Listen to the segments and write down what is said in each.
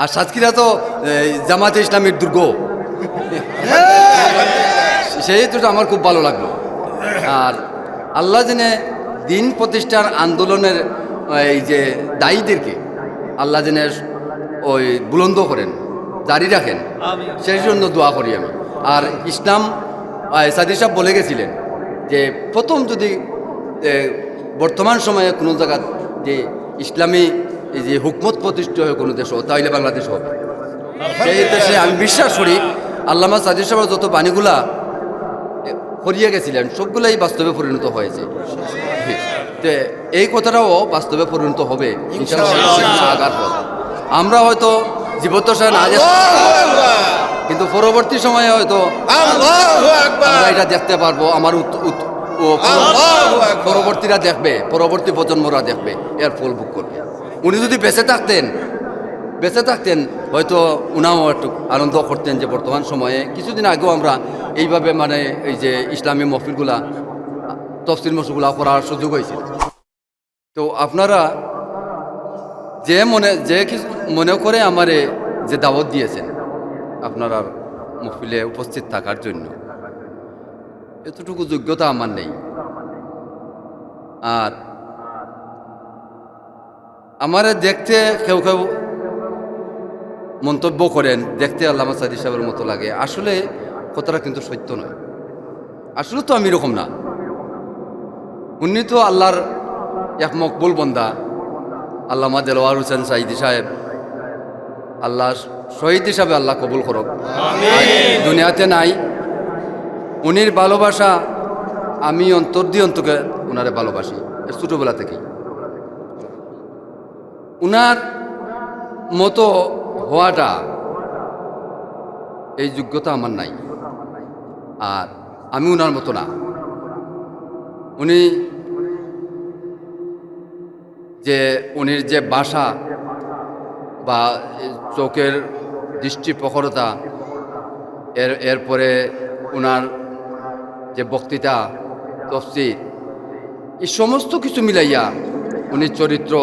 আর সাতক্ষীরা তো জামাতে ইসলামের দুর্গ। সেই তো আমার খুব ভালো লাগল। আর আল্লাহ জেনে দিন প্রতিষ্ঠার আন্দোলনের এই যে দায়ীদেরকে আল্লাহ জেনে ওই বুলন্দ করেন জারি রাখেন। সেই জন্য দোয়া করি আমি। আর ইসলাম সাদির সাহেব বলে গেছিলেন যে প্রথম যদি বর্তমান সময়ে কোনো জায়গা যে ইসলামী এই যে হুকমত প্রতিষ্ঠিত হয় কোনো দেশ তাহলে বাংলাদেশ হবে। সেই দেশে আমি বিশ্বাস করি আল্লামা সাদির সাহেবের যত বাণীগুলা করিয়ে গেছিলেন সবগুলাই বাস্তবে পরিণত হয়েছে। তে এই কথাটাও বাস্তবে পরিণত হবে। আমরা হয়তো জীবদ্দশা না কিন্তু পরবর্তী সময়ে হয়তো আমরা এটা দেখতে পারব আমার পরবর্তীরা দেখবে পরবর্তী প্রজন্মরা দেখবে এর ফল ভোগ করবে। উনি যদি বেঁচে থাকতেন বেঁচে থাকতেন হয়তো উনাও একটু আনন্দ করতেন যে বর্তমান সময়ে। কিছুদিন আগেও আমরা এইভাবে মানে এই যে ইসলামী মহফিলগুলা তফসিল মসুগুলা করার সুযোগ হয়েছিল। তো আপনারা যে মনে যে কিছু মনে করে আমারে যে দাওয়াত দিয়েছেন আপনারা মহফিলে উপস্থিত থাকার জন্য এতটুকু যোগ্যতা আমার নেই। আর আমারে দেখতে কেউ কেউ মন্তব্য করেন দেখতে আল্লামা সাদি সাহেবের মতো লাগে। আসলে কথাটা কিন্তু সত্য নয়। আসলে তো আমি এরকম না। উনি তো আল্লাহর এক মকবুল বন্দা। আল্লামা দেলোয়ার হোসেন সাইদি সাহেব। আল্লাহ শহীদ হিসাবে আল্লাহ কবুল করক। দুনিয়াতে নাই। উনির ভালোবাসা, আমি অন্তর দিয়ে অন্তকে ওনারে ভালোবাসি ছোটোবেলা থেকেই। উনার মতো হওয়াটা, এই যোগ্যতা আমার নাই। আর আমি উনার মতো না। উনি যে, উনির যে বাসা বা চোখের দৃষ্টি প্রখরতা এর, এরপরে উনার যে বক্তৃতা তফসির এই সমস্ত কিছু মিলাইয়া উনি চরিত্র,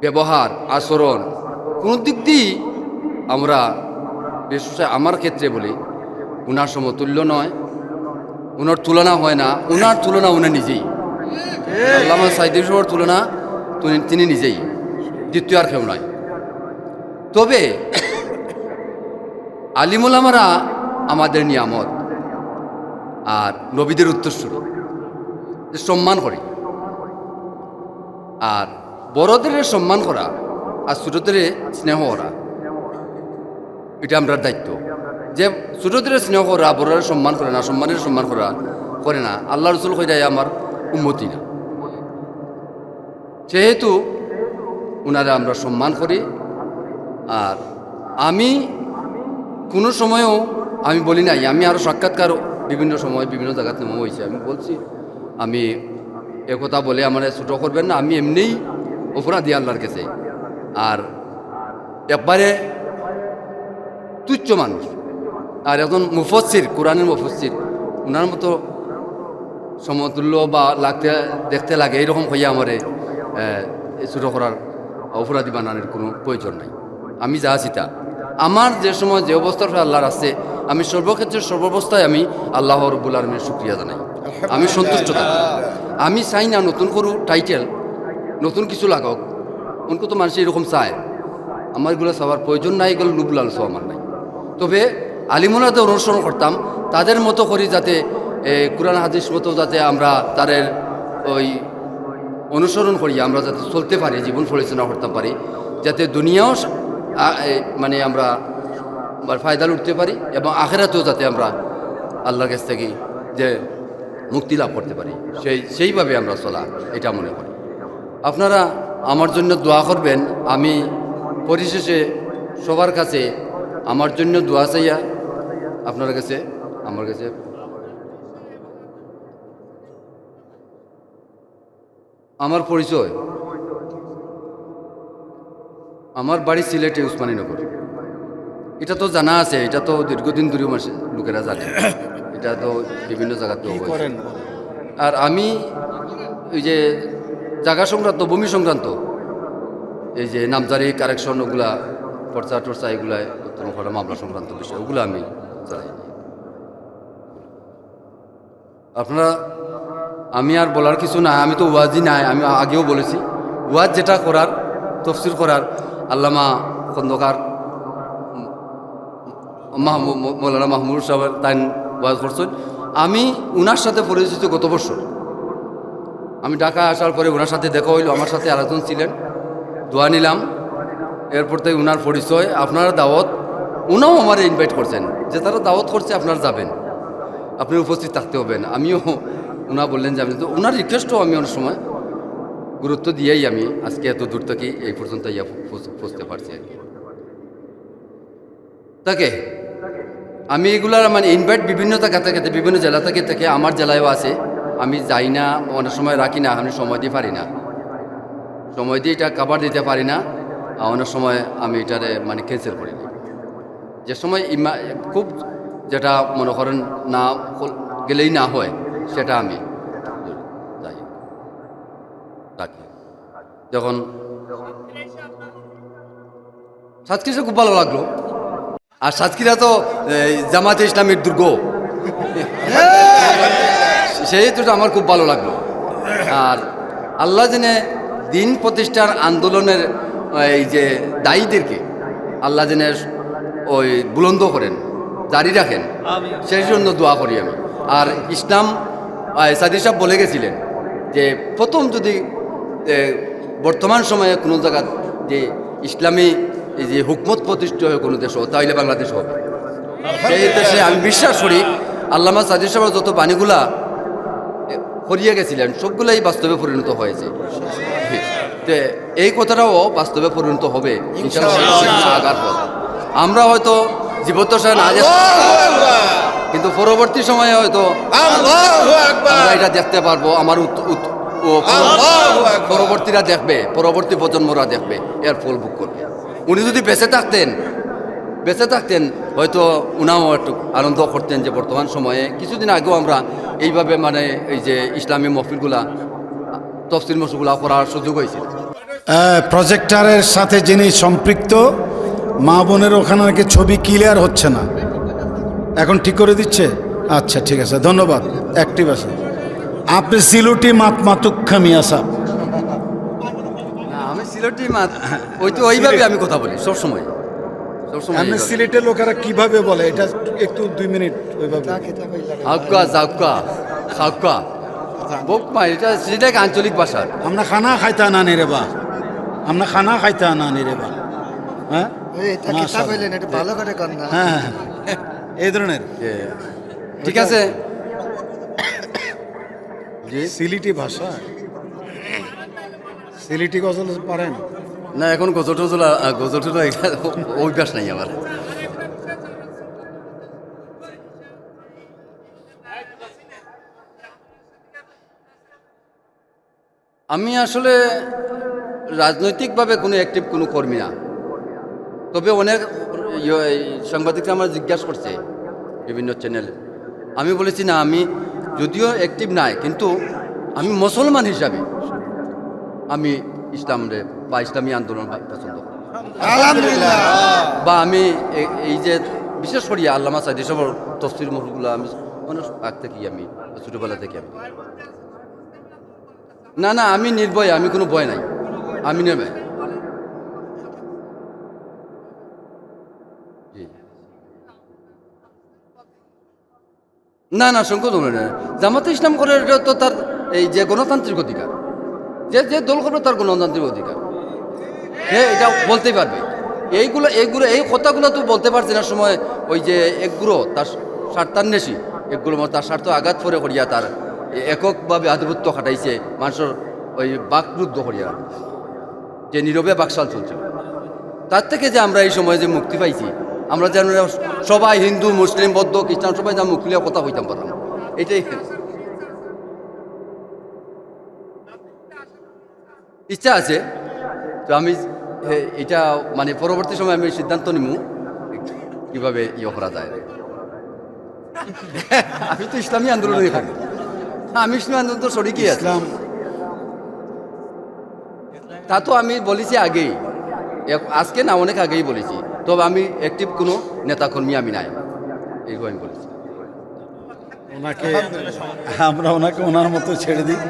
ব্যবহার, আচরণ, কোনো দিক দিয়েই আমরা, বিশেষ আমার ক্ষেত্রে বলি, উনার সমতুল্য নয়, উনার তুলনা হয় না, উনার তুলনা উনি নিজেই। আল্লামা সাইদুর তুলনা তিনি- তিনি নিজেই, দ্বিতীয় আর কেউ নয়। তবে আলিমুলামারা আমাদের নিয়ামত। আর নবীদের উত্তরসূরি যে সম্মান করি। আর বড়দের সম্মান করা আর ছোটদের স্নেহ করা। এটা আমরা দায়িত্ব। যে ছোটদের স্নেহ করা বড়দের সম্মান করে না, সম্মানের সম্মান করা, করে না, আল্লাহ রসুল যায় আমার উন্মতি না। সেহেতু ওনারা আমরা সম্মান করি, আর আমি কোনো সময়ও আমি বলি নাই, আমি আরও সাক্ষাৎকার বিভিন্ন সময় বিভিন্ন জায়গাতে নেওয়া হয়েছে। আমি বলছি, আমি একথা বলে আমার ছোটো করবেন না, আমি এমনিই অপরাধী আল্লাহর কাছে। আর একবারে তুচ্ছ মানুষ। আর একজন মুফসির কোরআনের মুফসির ওনার মতো সমতুল্য বা লাগতে, দেখতে লাগে এইরকম হইয়া আমারে ছোটো করার অপরাধী বানানোর কোনো প্রয়োজন নাই। আমি যা আছি তা। আমার যে সময় যে অবস্থার আল্লাহর আছে আমি সর্বক্ষেত্রে সর্বাবস্থায় আমি আল্লাহ রব্বুল আলমের শুক্রিয়া জানাই। আমি সন্তুষ্ট থাকি। আমি চাই না নতুন করু টাইটেল নতুন কিছু লাগক উনকো তো মানুষ এরকম চায়। আমার এগুলো সবার প্রয়োজন নাই এগুলো লুব লালসো আমার নাই। তবে আলিমুলাতে অনুসরণ করতাম তাদের মতো করি যাতে কোরআন হাদিস মতো যাতে আমরা তাদের ওই অনুসরণ করি আমরা যাতে চলতে পারি জীবন পরিচালনা করতে পারি যাতে দুনিয়াও মানে আমরা ফায়দা উঠতে পারি এবং আখেরাতেও যাতে আমরা আল্লাহর কাছ থেকে যে মুক্তি লাভ করতে পারি, সেই, সেইভাবে আমরা চলা, এটা মনে করি। আপনারা আমার জন্য দোয়া করবেন, আমি পরিশেষে সবার কাছে আমার জন্য দোয়া চাইয়া আপনার কাছে, আমার কাছে। আমার পরিচয়। আমার বাড়ি সিলেটে উসমানীনগর। এটা তো জানা আছে এটা তো দীর্ঘদিন ধরে মাসে লোকেরা জানে। এটা তো বিভিন্ন। করেন? আর আমি ওই যে জায়গা সংক্রান্ত ভূমি সংক্রান্ত এই যে নামজারি কারেকশন ওগুলা পর্চা টর্চা এগুলা উত্তম করা মামলা সংক্রান্ত বিষয় ওগুলো আমি চালাই আপনারা আমি আর বলার কিছু না আমি তো ওয়াজই নাই আমি আগেও বলেছি ওয়াজ যেটা করার তফসির করার আল্লামা খন্দকার মাহমু- মৌ- মৌলানা মাহমুদ সাহেব তাই ওয়াজ করছেন। আমি উনার সাথে পরিচিত গত বছর। আমি ঢাকা আসার পরে ওনার সাথে দেখা হইল, আমার সাথে আরেকজন ছিলেন। দোয়া নিলাম। এরপর থেকে উনার পরিচয়, আপনার দাওয়াত, উনাও আমার ইনভাইট করছেন, যে তারা দাওয়াত করছে আপনারা যাবেন। আপনি উপস্থিত থাকতে হবেন। আমিও, উনা বললেন যে তো ওনার রিকোয়েস্টও আমি অনেক সময় গুরুত্ব দিয়েই আমি আজকে এত দূর থেকে এই পর্যন্ত ইয়া পৌঁছতে পারছি আর কি। তাকে আমি এগুলার মানে ইনভাইট বিভিন্ন জায়গা থেকে বিভিন্ন জেলা থেকে থেকে আমার জেলায়ও আছে। আমি যাই না অনেক সময় রাখি না আমি সময় দিতে পারি না। সময় দিয়ে এটা কাবার দিতে পারি না আর অনেক সময় আমি এটারে মানে ক্যান্সেল করি। যে সময় ইমা খুব যেটা মনে করেন না গেলেই না হয় সেটা আমি যাই। রাখি। যখন সাত কিছু খুব ভালো লাগল। আর সাতক্ষীরা তো জামাতে ইসলামের দুর্গ। সেই তো আমার খুব ভালো লাগল। আর আল্লাহ জেনে দিন প্রতিষ্ঠার আন্দোলনের এই যে দায়ীদেরকে আল্লাহ জেনে ওই বুলন্দ করেন জারি রাখেন। সেই জন্য দোয়া করি আমি। আর ইসলাম সাদি সাহেব বলে গেছিলেন যে প্রথম যদি বর্তমান সময়ে কোনো জায়গা যে ইসলামী এই যে হুকমত প্রতিষ্ঠা হয় কোনো দেশ তাহলে বাংলাদেশ হবে সেই দেশে আমি বিশ্বাস করি আল্লামা সাদি সাহেবের যত বাণীগুলা করিয়ে গেছিলেন সবগুলাই বাস্তবে পরিণত হয়েছে। তে এই কথাটাও বাস্তবে পরিণত হবে। আমরা হয়তো জীবদ্দশায় না কিন্তু পরবর্তী সময়ে হয়তো আমরা এটা দেখতে পারব আমার পরবর্তীরা দেখবে পরবর্তী প্রজন্মরা দেখবে এর ফল ভোগ করবে। উনি যদি বেঁচে থাকতেন বেঁচে থাকতেন, হয়তো উনাও একটু আনন্দ করতেন যে বর্তমান সময়ে। কিছুদিন আগেও আমরা এইভাবে মানে এই যে ইসলামী মহফিলগুলা, তফসিল মসুগুলা করার সুযোগ হয়েছিল। প্রজেক্টারের সাথে যিনি সম্পৃক্ত, মা বোনের ওখানে নাকি ছবি ক্লিয়ার হচ্ছে না। এখন ঠিক করে দিচ্ছে? আচ্ছা ঠিক আছে, ধন্যবাদ। অ্যাক্টিভ আছে। আপনি সিলুটি মাত না আমি সিলেটি মাত ওই তো ওইভাবে আমি কথা বলি সবসময়। সবসময় আপনি সিলেটের লোকেরা কীভাবে বলে? এটা একটু দুই মিনিট ওইভাবে। হাউকা জাউকা খাউকা। বকমা এটা এক আঞ্চলিক ভাষা। আমরা খানা খাইতা না রে বা। আমরা খানা খাইতা না রে বা। হ্যাঁ? এটা ভালো করে কর না। হ্যাঁ এই ধরনের? ঠিক আছে। সিলিটি ভাষা? সিলিটি গজল পারেন। না, এখন গজল টজল গজল টজল অভ্যাস নাই আমার। আমি আসলে রাজনৈতিকভাবে কোনো অ্যাক্টিভ কোনো কর্মী না। তবে অনেক ইয়ে- সাংবাদিকরা আমার জিজ্ঞাসা করছে বিভিন্ন চ্যানেলে আমি বলেছি, না, আমি যদিও অ্যাক্টিভ নাই, কিন্তু আমি মুসলমান হিসাবে আমি ইসলাম রে বা ইসলামী আন্দোলন বা- পছন্দ করি। বা আমি এই যে বিশেষ করি আল্লামা সাইদ এসবের তফসির মহলগুলো আমি অনেক আগ থেকেই আমি ছোটোবেলা থেকে আমি না না আমি নির্ভয় আমি কোনো ভয় নাই। আমি নেবে না না সংকট হবে না। জামাতে ইসলাম করে তো তার এই যে গণতান্ত্রিক অধিকার। যে যে দল করবে তার গণতান্ত্রিক অধিকার। সে এটা বলতেই পারবে। এইগুলো এইগুলো, এই কথাগুলো তো বলতে পারছি না সময় ওই যে একগুলো, তার স্বার্থান্বেষী একগুলো তার স্বার্থ আঘাত করে করিয়া তার এককভাবে আধিপত্য খাটাইছে মানুষের ওই বাকরুদ্ধ করিয়া। যে নীরবে বাকশাল চলছিল। তার থেকে যে আমরা এই সময় যে মুক্তি পাইছি, আমরা যেন সবাই হিন্দু, মুসলিম, বৌদ্ধ, খ্রিস্টান, সবাই যেন মুক্তি কথা হইতাম পারলাম এটাই ইচ্ছা আছে। তো আমি এটা মানে পরবর্তী সময় আমি সিদ্ধান্ত নিব কীভাবে ইয়ে করা যায়। আমি তো ইসলামী আন্দোলনে থাকি। আমি ইসলামী আন্দোলন তো শরিকই ইসলাম। তা তো আমি বলেছি আগেই। আজকে না অনেক আগেই বলেছি। তবে আমি অ্যাক্টিভ কোনো নেতাকর্মী আমি নাই। এইগুলো আমি বলেছি। ওনাকে আমরা ওনাকে ওনার মতো ছেড়ে দিই।